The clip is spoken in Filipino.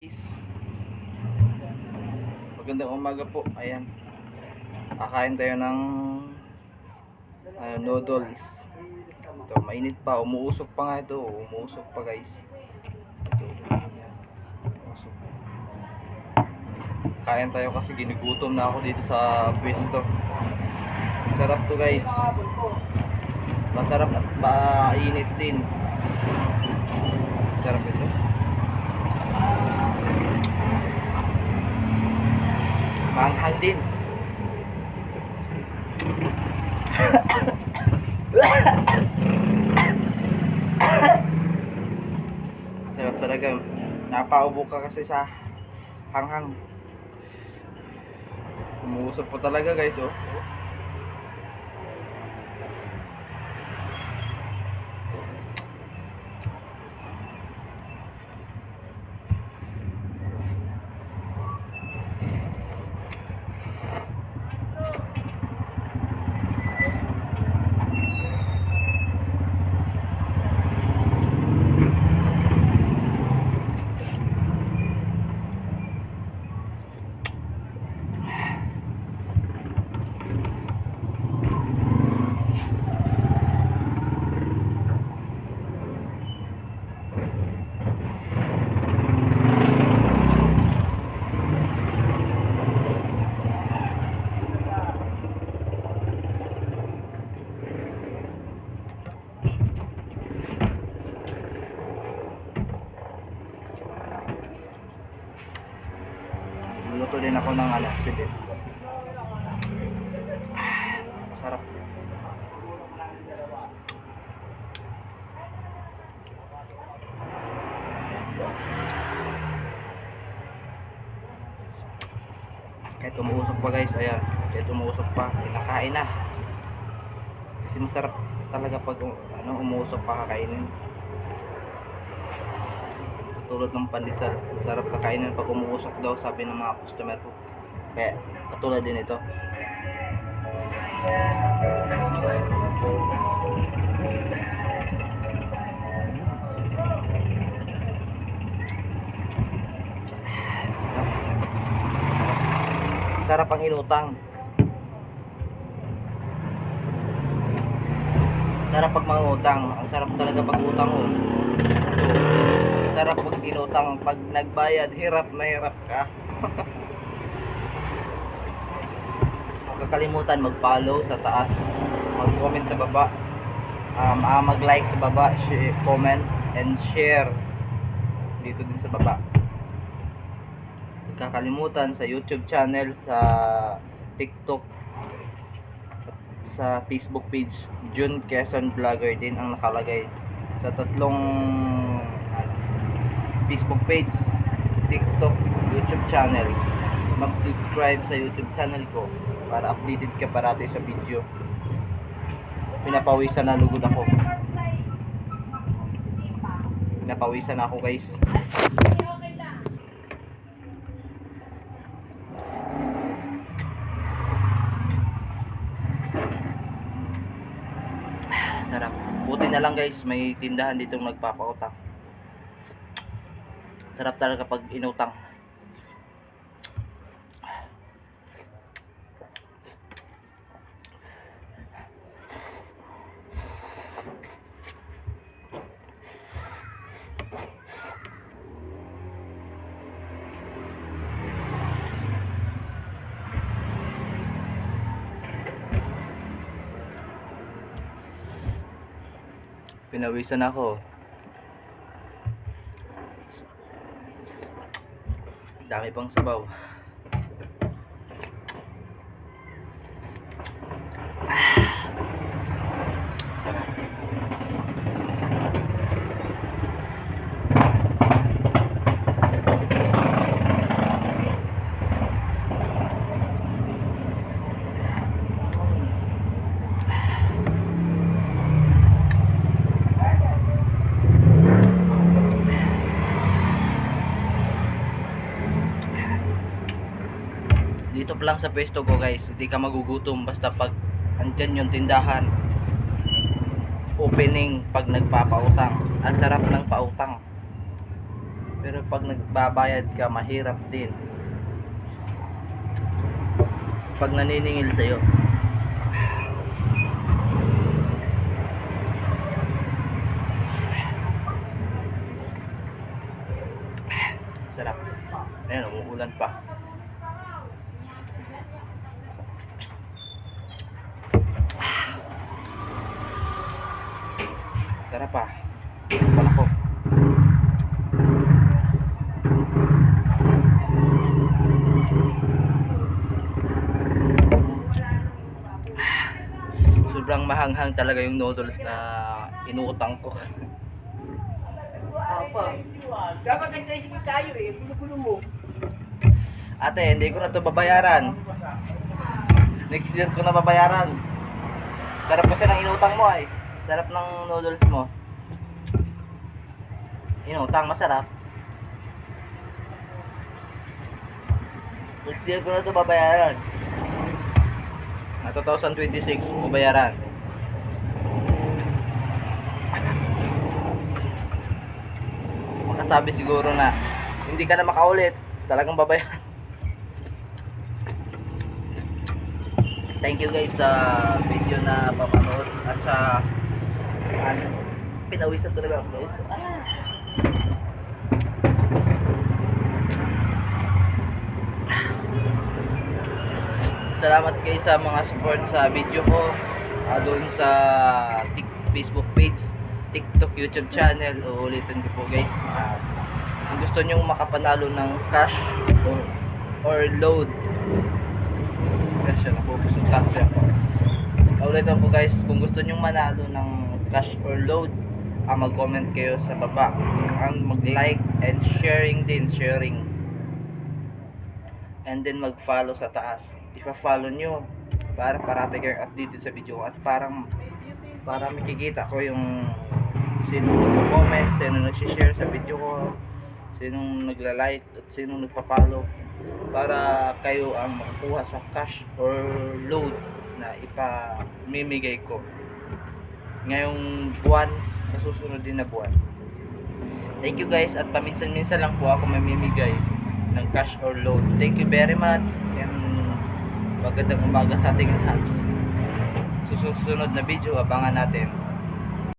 guys. Magandang umaga po. Ayan. Kakain tayo ng ano, noodles. Ito, mainit pa. Umuusok pa nga ito. Umuusok pa guys. Ito. Umuusok. Kain tayo kasi ginugutom na ako dito sa pwesto. Sarap to guys. Masarap at mainit din. Sarap ito. Manghang din. Sarap talaga. Napaubo ka kasi sa hanghang. Umuusap po talaga guys oh. Luluto din ako ng ano, sibit. Masarap. Kahit umuusok pa guys, ayan. Kahit umuusok pa, kinakain na. Kasi masarap talaga pag ano, umuusok pa kakainin. Tulad ng pandesal, masarap kakainin pag umuusok daw sabi ng mga customer ko. Kaya katulad din ito. Sarap ang inutang. Sarap pag mangutang. Ang sarap talaga pag utang mo. Ito. Sarap pag inutang. Pag nagbayad, hirap na hirap ka. Huwag kakalimutan mag-follow sa taas. Mag-comment sa baba. Um, ah, mag-like sa baba, comment, and share dito din sa baba. Huwag kakalimutan sa YouTube channel, sa TikTok, sa Facebook page, June Quezon Vlogger din ang nakalagay sa tatlong Facebook page, TikTok, YouTube channel. Mag-subscribe sa YouTube channel ko para updated ka parati sa video. Pinapawisan na lugod ako. Pinapawisan na ako guys. Sarap. Buti na lang guys, may tindahan ditong nagpapautang. Sarap talaga pag inutang. Pinawisan ako. Dami pang sabaw. Dito pa lang sa pwesto ko guys, hindi ka magugutom basta pag andyan yung tindahan. Opening pag nagpapautang. Ang sarap ng pautang. Pero pag nagbabayad ka, mahirap din. Pag naniningil sa'yo. Sarap. Ayan, umuulan pa. Sarap pa. Pan ako. Sobrang mahanghang talaga yung noodles na inutang ko. Apa. Dapat nag-tricycle tayo eh. Gulo-gulo mo. Ate, hindi ko na to babayaran. Next year ko na babayaran. Sarap kasi ng inutang mo ay. Sarap ng noodles mo. Inutang, masarap. Next year ko na to babayaran. Na 2026, babayaran. Makasabi siguro na hindi ka na makaulit. Talagang babayaran. Thank you guys sa video na papanood at sa ano, pinawisan talaga ako. Ah. Salamat guys sa mga support sa video ko ah, doon sa Facebook page, TikTok, YouTube channel. Uulitin ko po guys. Kung gusto nyo makapanalo ng cash or, or load kasi napupusog taxi ako. Ulitin po guys, kung gusto nyo manalo ng cash or load, ah, mag-comment kayo sa baba. Ang mag-like and sharing din, sharing. And then mag-follow sa taas. Ipa-follow nyo para parati kayong updated sa video at parang para makikita ko yung sino nagko-comment, sino nag-share sa video ko, sinong nagla-like at sinong nagpa-follow para kayo ang makakuha sa cash or load na ipamimigay ko ngayong buwan sa susunod din na buwan. Thank you guys at paminsan-minsan lang po ako mamimigay ng cash or load thank you very much and magandang umaga sa ating lahat. Susunod na video abangan natin